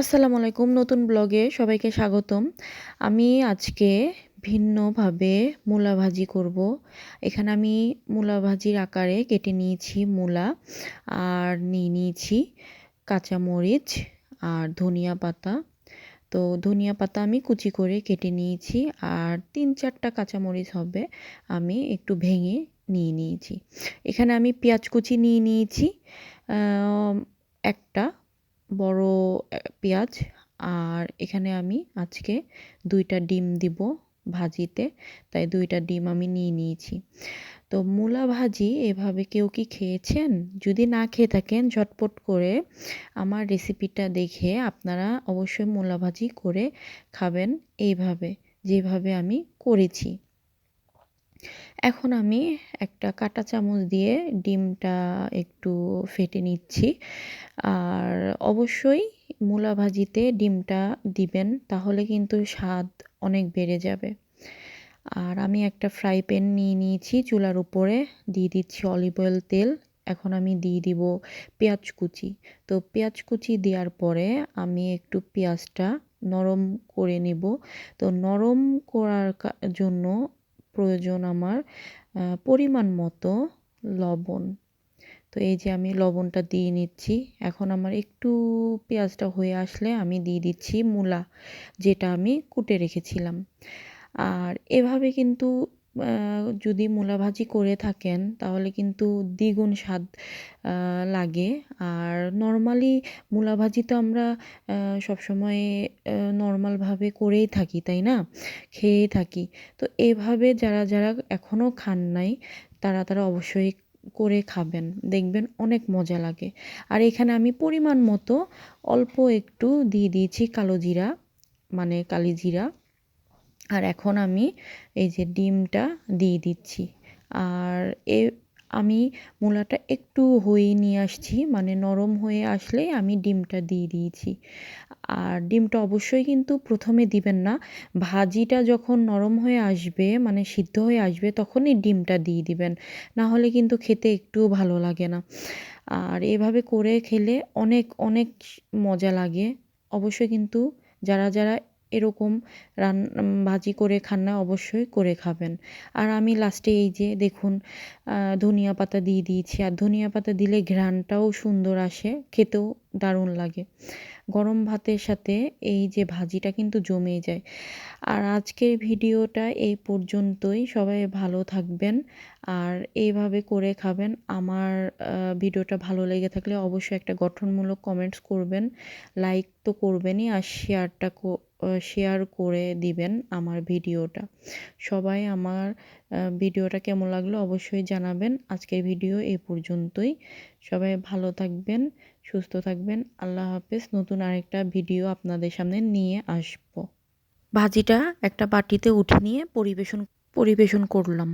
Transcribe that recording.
আসসালামু আলাইকুম, নতুন ব্লগে সবাইকে স্বাগতম। আমি আজকে ভিন্নভাবে মূলা ভাজি করব। এখানে আমি মূলা ভাজির আকারে কেটে নিয়েছি মূলা, আর নিয়ে নিয়েছি কাঁচামরিচ আর ধনিয়া পাতা। তো ধনিয়া পাতা আমি কুচি করে কেটে নিয়েছি, আর তিন চারটা কাঁচামরিচ হবে আমি একটু ভেঙে নিয়ে নিয়েছি। এখানে আমি পেঁয়াজ কুচি নিয়ে নিয়েছি একটা বড় পেঁয়াজ। আর এখানে আমি আজকে দুইটা ডিম দিব ভাজিতে। তাই দুইটা ডিম আমি নিয়ে নিয়েছি। তো মূলা ভাজি এভাবে কেউ কি খেয়েছেন? যদি না খেয়ে থাকেন, ঝটপট করে আমার রেসিপিটা দেখে আপনারা অবশ্যই মূলা ভাজি করে খাবেন। এইভাবে, যেভাবে আমি করেছি। এখন আমি একটা কাঁটা চামচ দিয়ে ডিমটা একটু ফেটে নিচ্ছি। আর অবশ্যই মূলা ভাজিতে ডিমটা দিবেন, তাহলে কিন্তু স্বাদ অনেক বেড়ে যাবে। আর আমি একটা ফ্রাই প্যান নিয়ে নিয়েছি, চুলার উপরে দিয়ে দিচ্ছি অলিভ অয়েল তেল। এখন আমি দিয়ে দিব পেঁয়াজ কুচি। তো পেঁয়াজ কুচি দেওয়ার পরে আমি একটু পেঁয়াজটা নরম করে নেব। তো নরম করার জন্য প্রয়োজন আমার পরিমাণ মতো লবণ। তো এই যে আমি লবণটা দিয়ে নিচ্ছি, এখন আমার একটু পেঁয়াজটা হয়ে আসলে আমি দিয়ে দিচ্ছি মূলা, যেটা আমি কুটে রেখেছিলাম। আর এভাবে কিন্তু যদি মূলা ভাজি করে থাকেন, তাহলে কিন্তু দ্বিগুণ স্বাদ লাগে। আর নর্মালি মূলা ভাজি তো আমরা সবসময় নর্মালভাবে করেই থাকি, তাই না? খেয়েই থাকি। তো এভাবে যারা যারা এখনও খান নাই, তারা তারা অবশ্যই করে খাবেন। দেখবেন অনেক মজা লাগে। আর এখানে আমি পরিমাণ মতো অল্প একটু দিয়ে দিয়েছি কালো জিরা মানে কালি জিরা। আর এখন আমি এই যে ডিমটা দিয়ে দিচ্ছি। আর এ, আমি মূলাটা একটু হয়ে নিয়ে আসছি মানে নরম হয়ে আসলে আমি ডিমটা দিয়ে দিয়েছি। আর ডিমটা অবশ্যই কিন্তু প্রথমে দিবেন না, ভাজিটা যখন নরম হয়ে আসবে মানে সিদ্ধ হয়ে আসবে, তখনই ডিমটা দিয়ে দিবেন, না হলে কিন্তু খেতে একটুও ভালো লাগে না। আর এভাবে করে খেলে অনেক অনেক মজা লাগে। অবশ্যই কিন্তু যারা যারা এরকম রান ভাজি করে খান না অবশ্যই করে খাবেন। আর আমি লাস্টে এই যে দেখুন ধনিয়া পাতা দিয়ে দিয়েছি। আর ধনিয়া পাতা দিলে ঘ্রাণটাও সুন্দর আসে, খেতেও দারুণ লাগে। গরম ভাতের সাথে এই যে ভাজিটা কিন্তু জমে যায়। আর আজকের ভিডিওটা এই পর্যন্তই। সবাই ভালো থাকবেন। আর এইভাবে করে খাবেন। আমার ভিডিওটা ভালো লেগে থাকলে অবশ্যই একটা গঠনমূলক কমেন্টস করবেন। লাইক তো করবেনই আর শেয়ারটা শেয়ার করে দিবেন আমার ভিডিওটা। সবাই আমার ভিডিওটা কেমন লাগল অবশ্যই জানাবেন। আজকের ভিডিও এ পর্যন্তই। সবাই ভালো থাকবেন, সুস্থ থাকবেন। আল্লাহ হাফেজ। নতুন আরেকটা ভিডিও আপনাদের সামনে নিয়ে আসব। ভাজিটা একটা বাটিতে উঠে নিয়ে পরিবেশন পরিবেশন করলাম।